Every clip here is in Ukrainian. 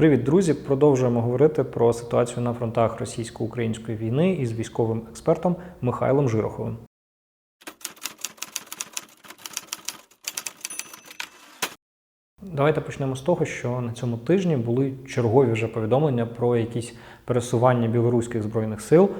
Привіт, друзі! Продовжуємо говорити про ситуацію на фронтах російсько-української війни із військовим експертом Михайлом Жироховим. Давайте почнемо з того, що на цьому тижні були чергові вже повідомлення про якісь пересування білоруських збройних сил.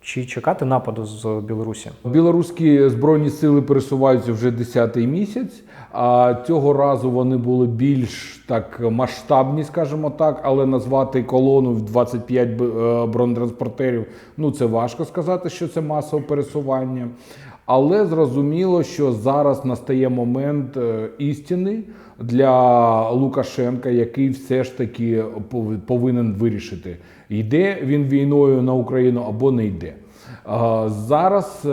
Чи чекати нападу з Білорусі? Білоруські збройні сили пересуваються вже 10-й місяць. А цього разу вони були більш так масштабні, скажімо так, але назвати колону в 25 б- е, бронетранспортерів ну це важко сказати, що це масове пересування. Але зрозуміло, що зараз настає момент е, істини для Лукашенка, який все ж таки пов- повинен вирішити, йде він війною на Україну або не йде. Зараз е,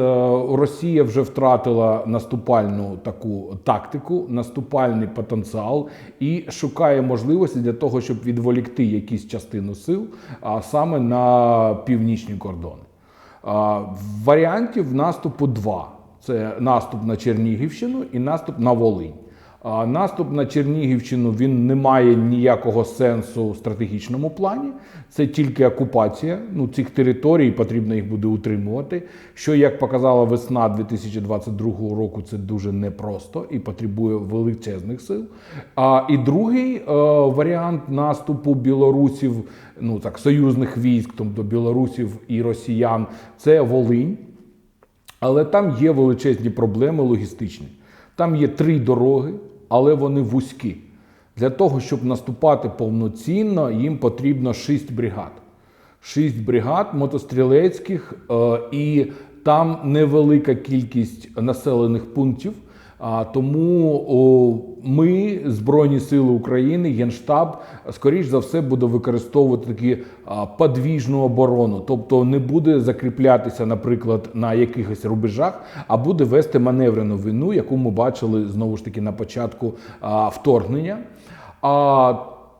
Росія вже втратила наступальну таку тактику, наступальний потенціал і шукає можливості для того, щоб відволікти якісь частину сил, а саме на північні кордони. Варіантів наступу два: це наступ на Чернігівщину і наступ на Волинь. Наступ на Чернігівщину він не має ніякого сенсу в стратегічному плані. Це тільки окупація ну, цих територій, потрібно їх буде утримувати. Що, як показала весна 2022 року, це дуже непросто і потребує величезних сил. А і другий е, варіант наступу білорусів, ну так, союзних військ, тобто білорусів і росіян, це Волинь. Але там є величезні проблеми логістичні. Там є три дороги, але вони вузькі. Для того, щоб наступати повноцінно, їм потрібно шість бригад. Шість бригад мотострілецьких, е, і там невелика кількість населених пунктів. А тому ми, Збройні Сили України, Генштаб, скоріш за все, буде використовувати такі подвіжну оборону, тобто не буде закріплятися, наприклад, на якихось рубежах, а буде вести маневрену війну, яку ми бачили знову ж таки на початку вторгнення. А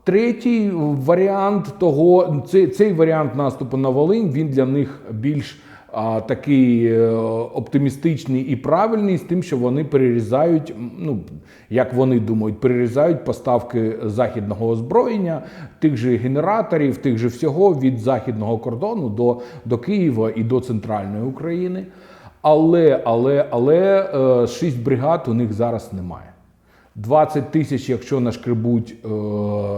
третій варіант того, цей, цей варіант наступу на Волинь, він для них більш такий е, оптимістичний і правильний з тим, що вони перерізають, ну як вони думають, перерізають поставки західного озброєння, тих же генераторів, тих же всього від західного кордону до, до Києва і до центральної України. Але, але, але е, шість бригад у них зараз немає. 20 тисяч, якщо нашкребуть е,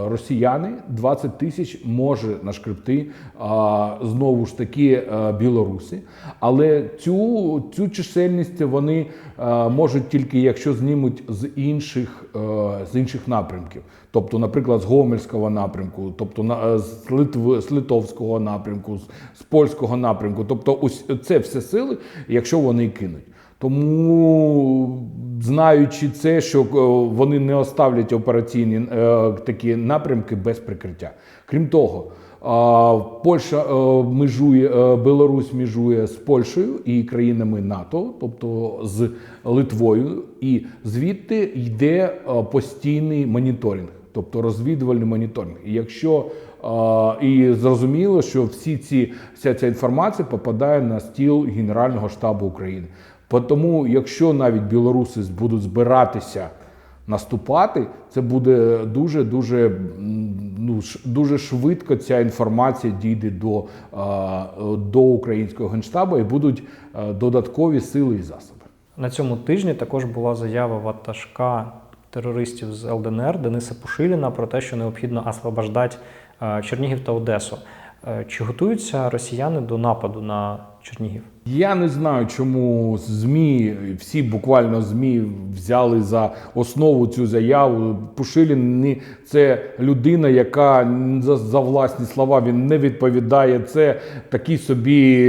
росіяни, 20 тисяч може нашкребти е, знову ж таки е, білоруси. Але цю, цю чисельність вони е, можуть тільки якщо знімуть з інших, е, з інших напрямків. Тобто, наприклад, з Гомельського напрямку, тобто на, е, з, Литв, з Литовського напрямку, з, з польського напрямку. Тобто, ось це все сили, якщо вони кинуть. Тому, знаючи це, що е, вони не оставлять операційні е, такі напрямки без прикриття. Крім того, Польща е, межує, Білорусь межує з Польщею і країнами НАТО, тобто з Литвою, і звідти йде постійний моніторинг, тобто розвідувальний моніторинг. І якщо і зрозуміло, що всі ці вся ця інформація попадає на стіл Генерального штабу України. Тому, якщо навіть білоруси будуть збиратися наступати, це буде дуже дуже ну, дуже швидко ця інформація дійде до, до українського генштабу і будуть додаткові сили і засоби. На цьому тижні також була заява ватажка терористів з ЛДНР Дениса Пушиліна про те, що необхідно освобождати Чернігів та Одесу. Е, Чи готуються росіяни до нападу на Чернігів? Я не знаю, чому ЗМІ, всі буквально ЗМІ взяли за основу цю заяву. Пушилін не- це людина, яка за, за власні слова він не відповідає. Це такий собі,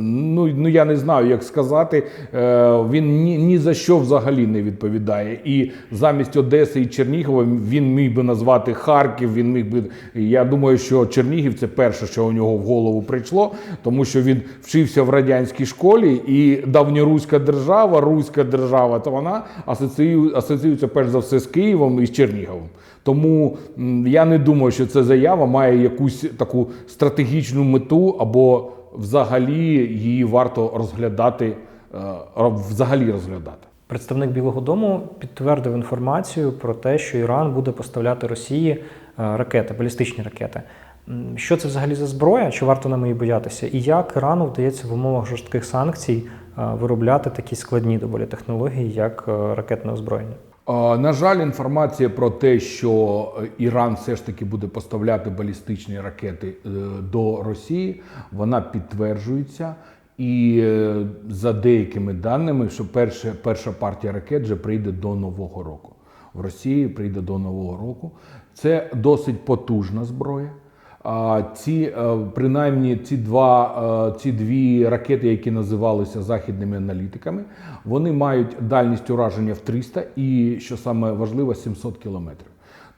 ну, ну я не знаю, як сказати. е, Він ні, ні за що взагалі не відповідає. І замість Одеси і Чернігова він міг би назвати Харків. Він міг би. Я думаю, що Чернігів це перше, що у нього в голову прийшло, тому що він вчився в радянській школі, і давньоруська держава, руська держава, то вона асоціює- асоціюється перш за все з Києвом і з Черніговом. Тому я не думаю, що ця заява має якусь таку стратегічну мету, або взагалі її варто розглядати, е, взагалі розглядати. Представник Білого Дому підтвердив інформацію про те, що Іран буде поставляти Росії ракети, балістичні ракети. Що це взагалі за зброя? Чи варто нам її боятися? І як Ірану вдається в умовах жорстких санкцій е, виробляти такі складні доволі технології, як е, ракетне озброєння? На жаль, інформація про те, що е, Іран все ж таки буде поставляти балістичні ракети до Росії, вона підтверджується. І за деякими даними, що перша, перша партія ракет вже прийде до Нового року. В Росії прийде до Нового року. Це досить потужна зброя. Ці е, принаймні ці два е, ці дві ракети, які називалися західними аналітиками, вони мають дальність ураження в 300 і, що саме важливо, 700 кілометрів.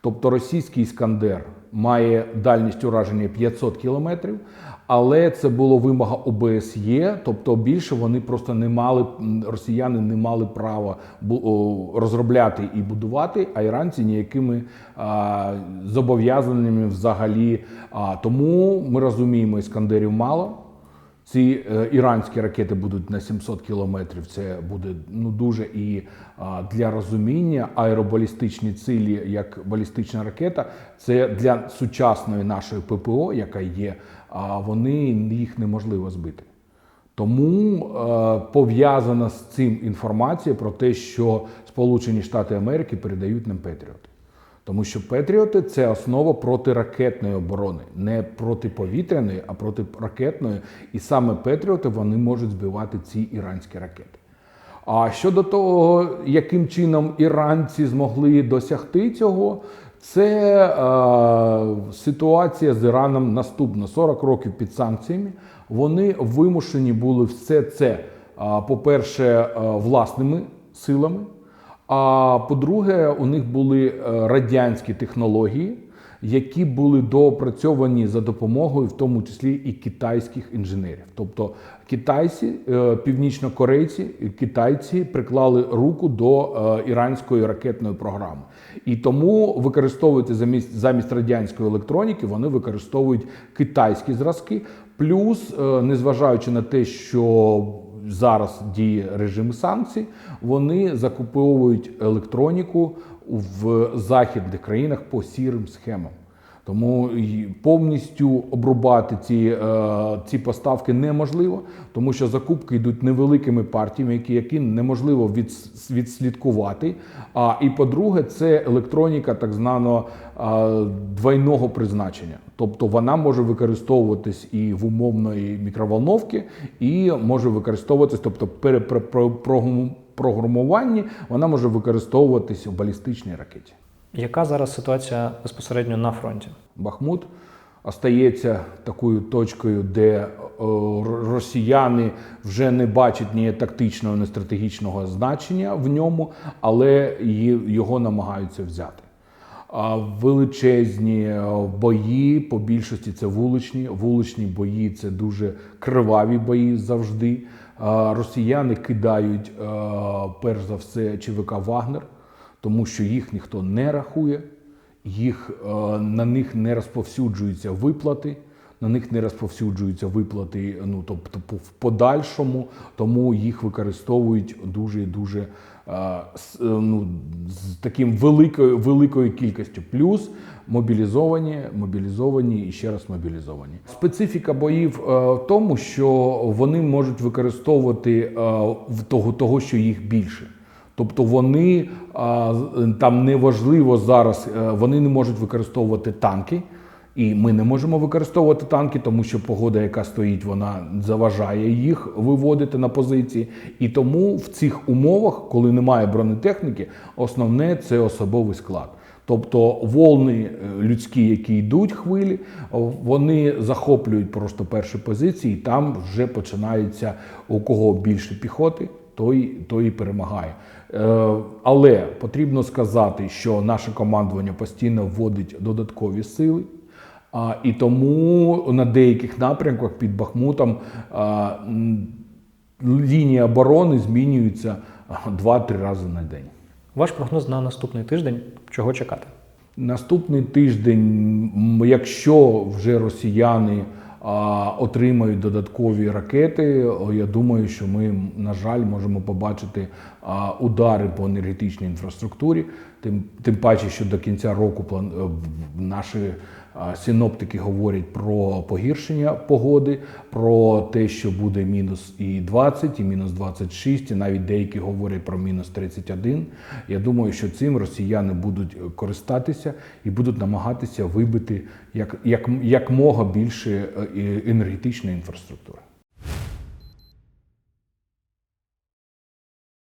Тобто російський іскандер має дальність ураження 500 кілометрів, але це було вимога ОБСЄ, тобто більше вони просто не мали росіяни не мали права розробляти і будувати, а іранці ніякими а, зобов'язаннями взагалі. А, тому ми розуміємо, іскандерів мало. Ці е, іранські ракети будуть на 700 кілометрів. Це буде ну дуже і для розуміння аеробалістичні цілі, як балістична ракета, це для сучасної нашої ППО, яка є, а вони їх неможливо збити. Тому е, пов'язана з цим інформація про те, що Сполучені Штати Америки передають нам Петріоти. Тому що Петріоти це основа протиракетної оборони, не протиповітряної, а протиракетної. І саме Петріоти вони можуть збивати ці іранські ракети. А щодо того, яким чином іранці змогли досягти цього, це е, ситуація з Іраном наступна: 40 років під санкціями. Вони вимушені були все це, е, по-перше, е, власними силами. А по-друге, у них були е, радянські технології, які були доопрацьовані за допомогою, в тому числі і китайських інженерів. Тобто китайці, е, північнокорейці, китайці приклали руку до е, іранської ракетної програми. І тому використовують замість замість радянської електроніки, вони використовують китайські зразки. Плюс, е, незважаючи на те, що зараз діє режим санкцій, вони закуповують електроніку в західних країнах по сірим схемам. Тому повністю обрубати ці, е, ці поставки неможливо, тому що закупки йдуть невеликими партіями, які, які неможливо від, відслідкувати. А і по-друге, це електроніка так званого е, двойного призначення. Тобто вона може використовуватись і в умовної мікроволновки, і може використовуватись, тобто пере- про- про- програму- програмуванні вона може використовуватись у балістичній ракеті. Яка зараз ситуація безпосередньо на фронті? Бахмут остається такою точкою, де е, росіяни вже не бачать ні тактичного, ні стратегічного значення в ньому, але його намагаються взяти. Величезні е, бої, по більшості це вуличні. Вуличні бої це дуже криваві бої завжди. Росіяни кидають е, перш за все ЧВК Вагнер, тому що їх ніхто не рахує їх е, на них не розповсюджуються виплати. На них не розповсюджуються виплати, ну тобто в подальшому, тому їх використовують дуже і дуже с- е, ну, з таким великою великою кількістю. Плюс мобілізовані, мобілізовані і ще раз мобілізовані. Специфіка боїв е, в тому, що вони можуть використовувати е, в того, того, що їх більше. Тобто вони з- там неважливо зараз, вони не можуть використовувати танки, і ми не можемо використовувати танки, тому що погода, яка стоїть, вона заважає їх виводити на позиції. І тому в цих умовах, коли немає бронетехніки, основне це особовий склад. Тобто волни е, людські, які йдуть хвилі, вони захоплюють просто перші позиції, і там вже починається у кого більше піхоти, той, той і перемагає. Е, Але потрібно сказати, що наше командування постійно вводить додаткові сили. А, і тому на деяких напрямках під Бахмутом а, лінія оборони змінюється а, 2-3 рази на день. Ваш прогноз на наступний тиждень чого чекати? Наступний тиждень, якщо вже росіяни а, отримають додаткові ракети, я думаю, що ми, на жаль, можемо побачити а, удари по енергетичній інфраструктурі. Тим, тим паче, що до кінця року план, е, наші синоптики говорять про погіршення погоди, про те, що буде мінус і 20, і мінус 26, і навіть деякі говорять про мінус 31. Я думаю, що цим росіяни будуть користатися і будуть намагатися вибити як, як, як мога більше е, енергетичної інфраструктури.